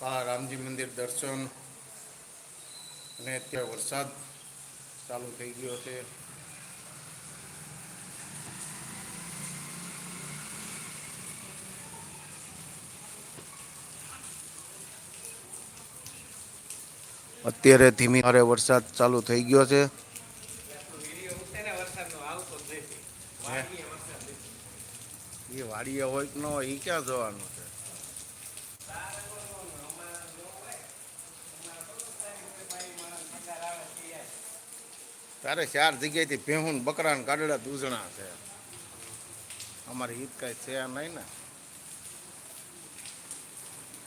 કાળા રામજી મંદિર દર્શન અને અત્યારે વરસાદ ચાલુ થઈ ગયો છે. અત્યારે ધીમી ભારે વરસાદ ચાલુ થઈ ગયો છે. એ વાડીએ હોય કે ન હોય એ ક્યાં જવાનું? તારે ચાર જગ્યાએથી ભેહું ને બકરા ને ગાડડા દૂધણા છે. અમારે હિત કાંઈ છે નહીં ને.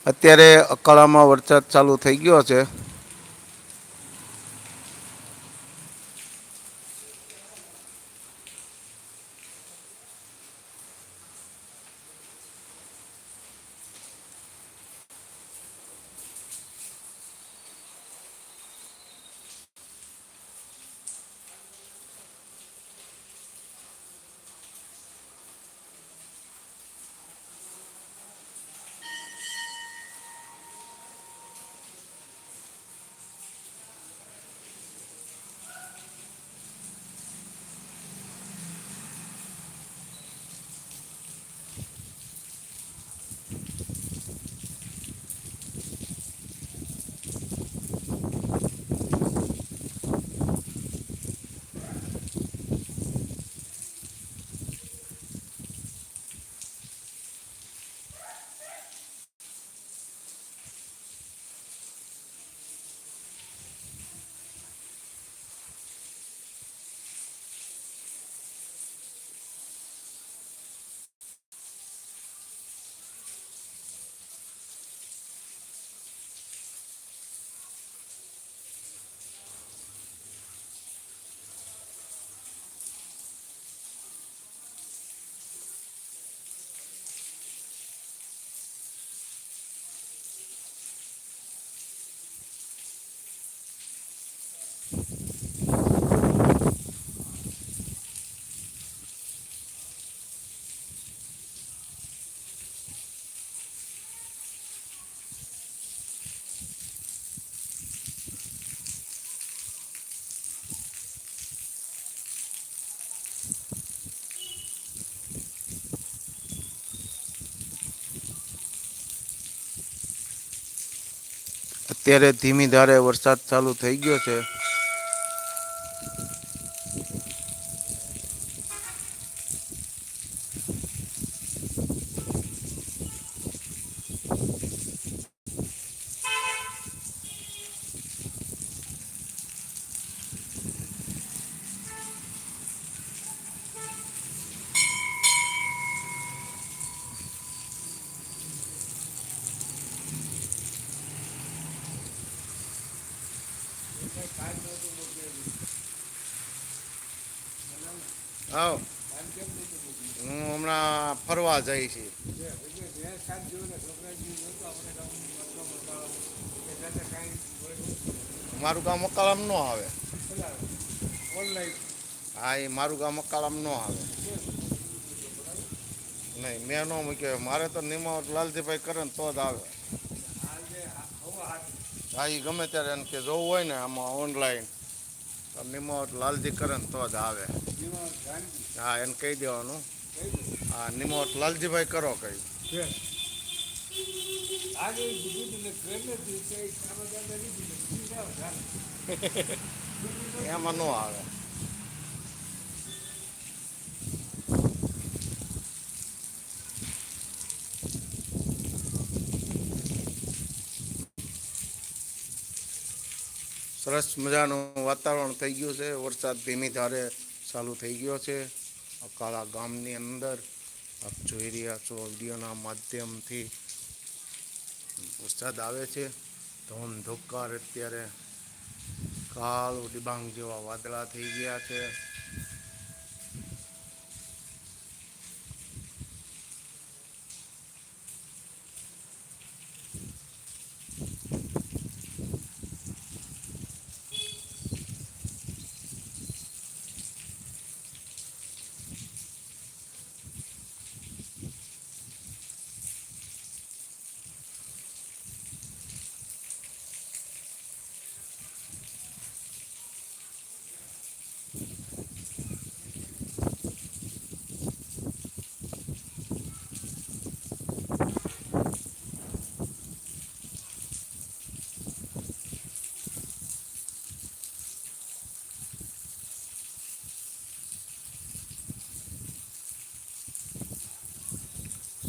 અત્યારે અકાળામાં વરસાદ ચાલુ થઈ ગયો છે. અત્યારે ધીમી ધારે વરસાદ ચાલુ થઈ ગયો છે. આવ. હું હમણાં ફરવા જઈ છે. મારું ગામ અકાળામ ન આવે. હા, એ મારું ગામ અકાળામ ન આવે. નહીં, મેં ન મૂક્યો. મારે તો નિમાવટ લાલજીભાઈ કરે ને તો જ આવે. હા, એ ગમે ત્યારે એમ કે જોવું હોય ને આમાં ઓનલાઈન તો નિમાવટ લાલજી કરે ને તો જ આવે. હા એને કહી દેવાનું. હા નિમોટ લાલજીભાઈ કરો કઈ એમાં ન આવે. સરસ મજાનું વાતાવરણ થઈ ગયું છે. વરસાદ ધીમી ધારે ચાલુ થઈ ગયો છે. અકાળા ગામની અંદર આપ જોઈ રહ્યા છો વિડીયોના માધ્યમથી વરસાદ આવે છે. ધોમ ધોકાર અત્યારે કાળું ડિબાંગ જેવા વાદળા થઈ ગયા છે.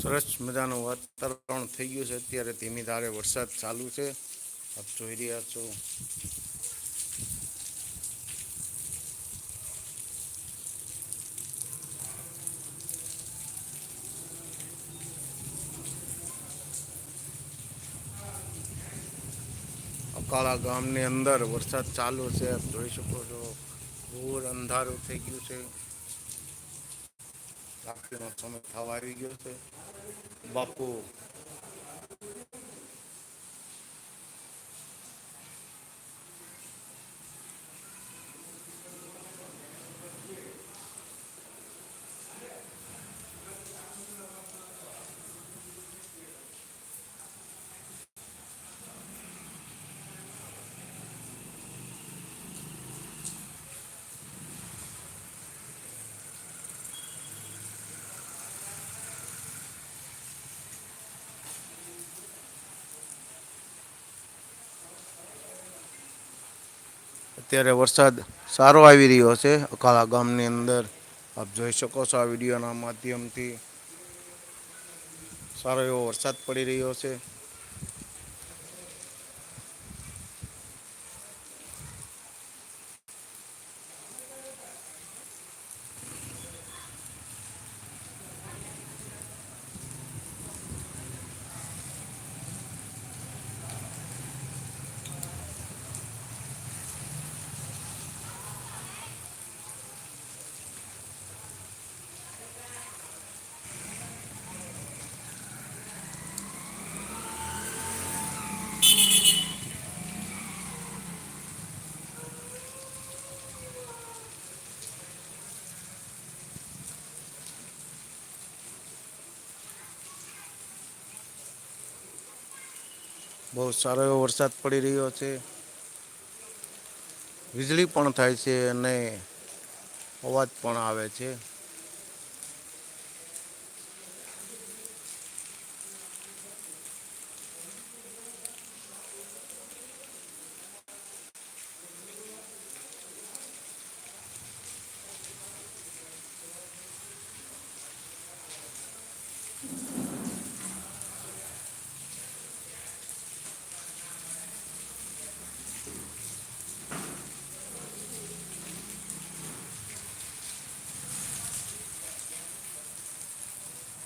સરસ મજાનું વાતાવરણ થઈ ગયું છે. અત્યારે ધીમી ધારે વરસાદ ચાલુ છે. આપ જોઈ રહ્યા છો. અકાળા ગામની અંદર વરસાદ ચાલુ છે. આપ જોઈ શકો છો. ઘોર અંધારું થઈ ગયું છે. રાત્રિનો સમય થવા આવી ગયો છે. બાપુ અત્યારે વરસાદ સારો આવી રહ્યો છે. અકાળા ગામની અંદર આપ જોઈ શકો છો આ વિડીયોના માધ્યમથી સારો એવો વરસાદ પડી રહ્યો છે. બહુ સારો એવો વરસાદ પડી રહ્યો છે. વીજળી પણ થાય છે અને અવાજ પણ આવે છે.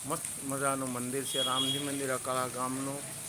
મસ્ત મજાનું મંદિર છે. રામજી મંદિર અકાળા ગામનું.